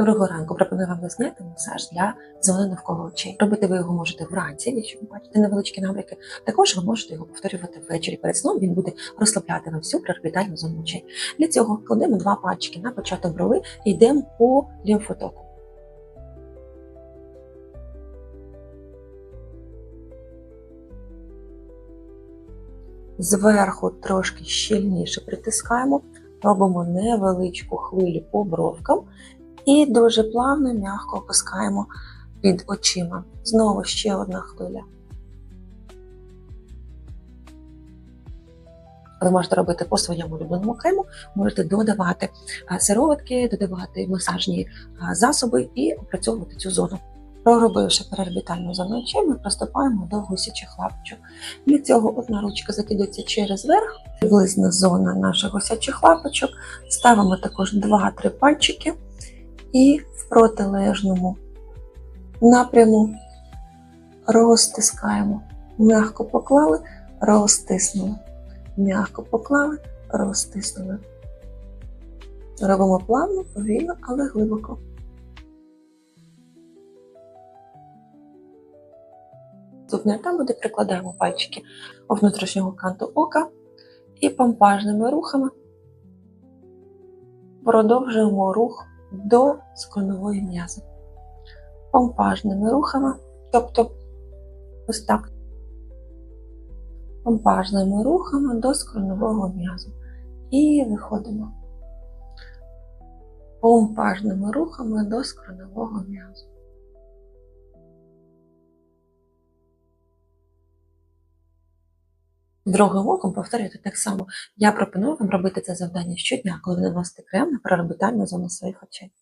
Доброго ранку. Пропоную вам зняти масаж для зони навколо очей. Робити ви його можете вранці, якщо ви бачите невеличкі набряки. Також ви можете його повторювати ввечері перед сном. Він буде розслабляти вам всю преорбітальну зону очей. Для цього кладемо два пальчики на початок брови і йдемо по лімфотоку. Зверху трошки щільніше притискаємо, робимо невеличку хвилю по бровкам і дуже плавно, м'яко опускаємо під очима. Знову ще одна хвиля. Ви можете робити по своєму улюбленому крему, можете додавати сироватки, додавати масажні засоби і опрацьовувати цю зону. Проробивши переорбітальну зону очей, ми приступаємо до гусячих лапочок. Для цього одна ручка закидується через верх, приблизна зона наших гусячих лапочок. Ставимо також 2-3 пальчики і в протилежному напряму розтискаємо. М'яко поклали, розтиснули. М'яко поклали, розтиснули. Робимо плавно, повільно, але глибоко. Наступний етап буде прикладаємо пальчики у внутрішнього канту ока і помпажними рухами продовжуємо рух до скроневої м'язи. Помпажними рухами, тобто ось так. Помпажними рухами до скронового м'язу. І виходимо. Помпажними рухами до скронового м'язу. Другим оком повторюйте так само. Я пропоную вам робити це завдання щодня, коли ви наносите крем на переорбітальну зону своїх очей.